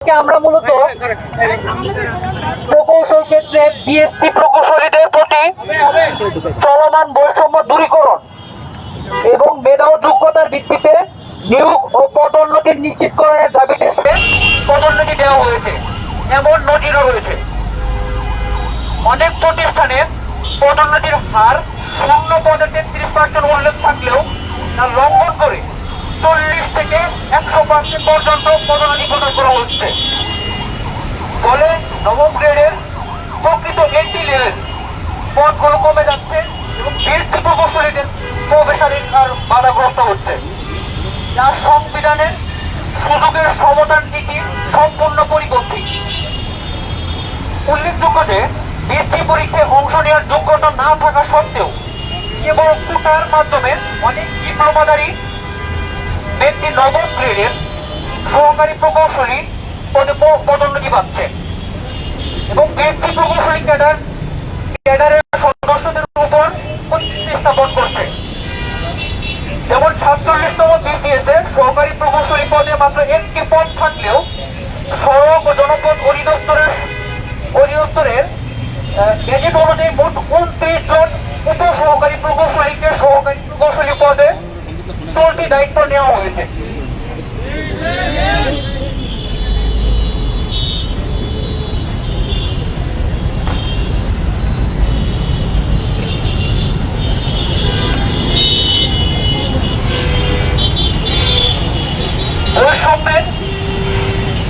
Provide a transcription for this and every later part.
আমরা মূলত প্রকৌশল ক্ষেত্রে বিএসসি প্রকৌশলীদের প্রতি চলমান বৈষম্য দূরীকরণ এবং মেধা যোগ্যতার ভিত্তিতে নিয়োগ ও পদোন্নতি নিশ্চিতকরণের দাবিতে পদোন্নতি দেওয়া হয়েছে। এমন নজিরও রয়েছে। অনেক প্রতিষ্ঠানে পদোন্নতির হার শূন্য পদে তেত্রিশ পার্সেন্ট উল্লেখ থাকলেও তা লঙ্ঘন করে চল্লিশ থেকে একশো পার্সেন্ট পর্যন্ত পদোন্নতি প্রদান করা হচ্ছে। ফলে নবম গ্রেডের প্রকৃত এন্ট্রি লেভেল পদগুলো কমে যাচ্ছে এবং বৃদ্ধি প্রকৌশলীদের প্রবেশাধিক আর বাধাগ্রস্ত হচ্ছে। যা সংবিধানের সুযোগের সমতার নীতি সম্পূর্ণ পরিপন্থী। উল্লেখযোগ্য যে বৃত্তি পরীক্ষায় অংশ নেওয়ার যোগ্যতা না থাকা সত্ত্বেও কেবল কোটার মাধ্যমে অনেক ডিপ্লোমাদারি নবম গ্রেডের সহকারী প্রকৌশলী পদে পদোন্নতি পাচ্ছে। এবং ব্যক্তি প্রকৌশলী ক্যাডার, ক্যাডারের সদস্যদের উপর স্থাপন করছে। যেমন সাতচল্লিশতম বিপিএস এ সহকারী প্রকৌশলী পদে মাত্র একটি পদ থাকলেও সড়ক ও জনপদ অধিদপ্তরের অধিদপ্তরের গেজেট অনুযায়ী মোট উনত্রিশ জন উপ সহকারী প্রকৌশলীকে সহকারী প্রকৌশলী পদে চলতি দায়িত্ব নেওয়া হয়েছে বৈষম্যের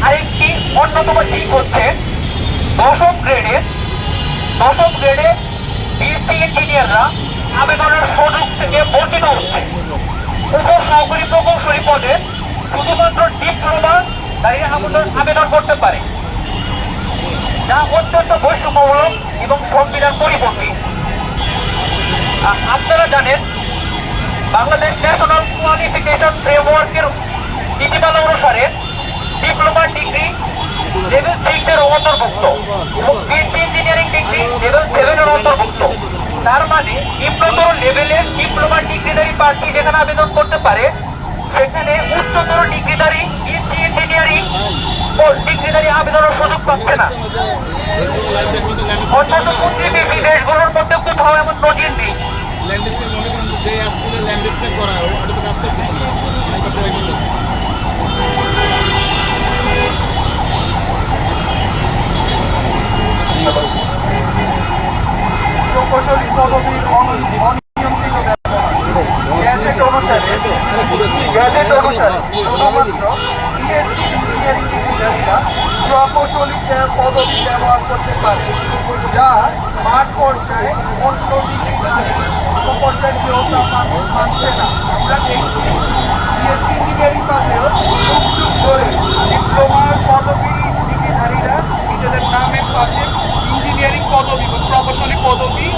আরেকটি অন্যতম দিক হচ্ছে দশম গ্রেডে দশম গ্রেডে বিএসসি ইঞ্জিনিয়াররা আবেদনের সুযোগ থেকে বঞ্চিত হচ্ছে। উপ সহকারী প্রকৌশলী পদে শুধুমাত্র ডিপ্লোমা দাঁড়িয়ে আবেদন আবেদন করতে পারে। যা অত্যন্ত বৈষম্যমূলক এবং সংবিধান পরিপন্থী। আপনারা জানেন, বাংলাদেশ ন্যাশনাল কোয়ালিফিকেশন ফ্রেমওয়ার্কের নীতিমালা অনুসারে লেভেল সিক্স এর অন্তর্ভুক্ত। এবং BSc engineering degree level seven এর অন্তর্ভুক্ত। তার মানে নিম্নতর লেভেলের ডিপ্লোমা ডিগ্রিধারী প্রার্থী যেখানে আবেদন করতে পারে, সেখানে উচ্চতর ডিগ্রিধারী বিএসসি ইঞ্জিনিয়ারিং ও ডিগ্রিধারী আবেদনের সুযোগ পাচ্ছে না। অন্যান্য প্রতিবেশী দেশগুলোর মধ্যে কোথাও এমন নজির নেই। ল্যান্ডস্কেপ করা ওটা তো কাজ করতেছে না অনেক কথা হয়ে গেল। প্রকৌশলী পদবীর অন- অনিয়ন্ত্রিত ব্যবহার গ্যাজেট অনুসারে গ্যাজেট অনুসারে শুধুমাত্র ইঞ্জিনিয়ারিং ডিগ্রিধারীরা প্রকৌশলী পে- পদবী ব্যবহার করতে পারে যা মাঠ পর্যায়ে অন্য ডিগ্রিধারী পর্যায়ের কেউটা মানছে না আমরা দেখছি ইঞ্জিনিয়ারিং বাদেও যুগ ধরে ডিপ্লোমার পদবী ডিগ্রিধারীরা নিজেদের নামের পাশে ইঞ্জিনিয়ারিং পদবি প্রকৌশলী পদবি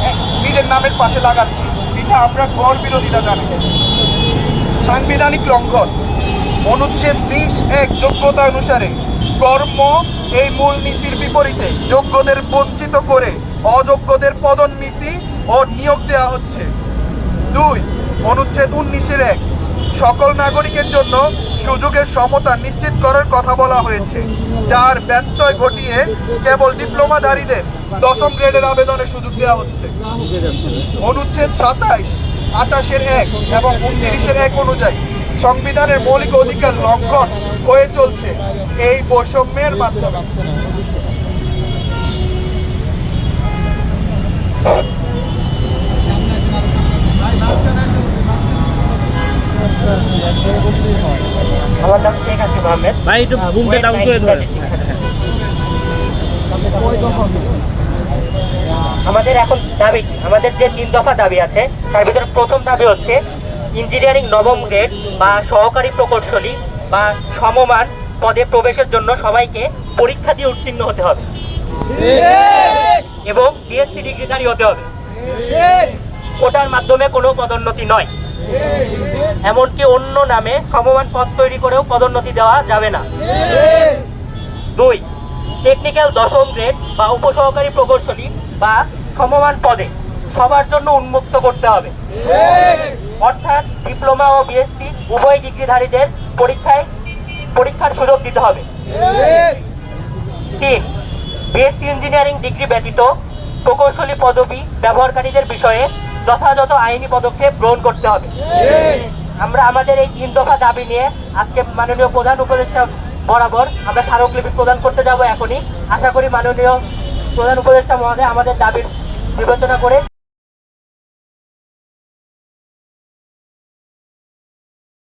এ, নিজের নামের পাশে লাগাচ্ছি। এটা আমরা গড় বিরোধিতা জানাই সাংবিধানিক লঙ্ঘন। অনুচ্ছেদ বিশ এক যোগ্যতা অনুসারে কর্ম এই মূলনীতির বিপরীতে যোগ্যদের বঞ্চিত করে অযোগ্যদের পদোন্নতি ও নিয়োগ দেওয়া হচ্ছে। দুই, অনুচ্ছেদ উনিশের এক, সকল নাগরিকের জন্য সুযোগের সমতা নিশ্চিত করার কথা বলা হয়েছে, যার ব্যত্যয় ঘটিয়ে কেবল ডিপ্লোমাধারীদের দশম গ্রেডের আবেদনের সুযোগ দেওয়া হচ্ছে। অনুচ্ছেদ সাতাইশ আঠাশের এক এবং উনত্রিশের এক অনুযায়ী সংবিধানের মৌলিক অধিকার লঙ্ঘন হয়ে চলছে এই বৈষম্যের মাধ্যমে। আমার নাম শেখ হাসিম আহমেদ। ভাই একটু বুমটা ডাউন করে ধরে। আমাদের এখন দাবি? আমাদের যে তিন দফা দাবি আছে, তার ভিতরে প্রথম দাবি হচ্ছে ইঞ্জিনিয়ারিং নবম গ্রেড বা সহকারী প্রকৌশলী বা সমমান পদে প্রবেশের জন্য সবাইকে পরীক্ষা দিয়ে উত্তীর্ণ হতে হবে। এবং বিএসসি ডিগ্রিধারী হতে হবে। ওটার মাধ্যমে কোনো পদোন্নতি নয়। এমনকি অন্য নামে সমমান পদ তৈরি করেও পদোন্নতি দেওয়া যাবে না। দুই টেকনিক্যাল দশম গ্রেড বা উপসহকারী প্রকৌশলী বা সমমান পদে সবার জন্য উন্মুক্ত করতে হবে। অর্থাৎ ডিপ্লোমা ও বিএসসি উভয় ডিগ্রিধারীদের পরীক্ষায় পরীক্ষার সুযোগ দিতে হবে। তিন বিএসসি ইঞ্জিনিয়ারিং ডিগ্রি ব্যতীত প্রকৌশলী পদবি ব্যবহারকারীদের বিষয়ে যথাযথ আইনি পদক্ষেপ গ্রহণ করতে হবে। আমরা আমাদের এই তিন দফা দাবি নিয়ে আজকে মাননীয় প্রধান উপদেষ্টা বরাবর আমরা স্মারকলিপি প্রদান করতে যাব এখনই। আশা করি মাননীয় প্রধান উপদেষ্টা মহোদয় আমাদের দাবির বিবেচনা করে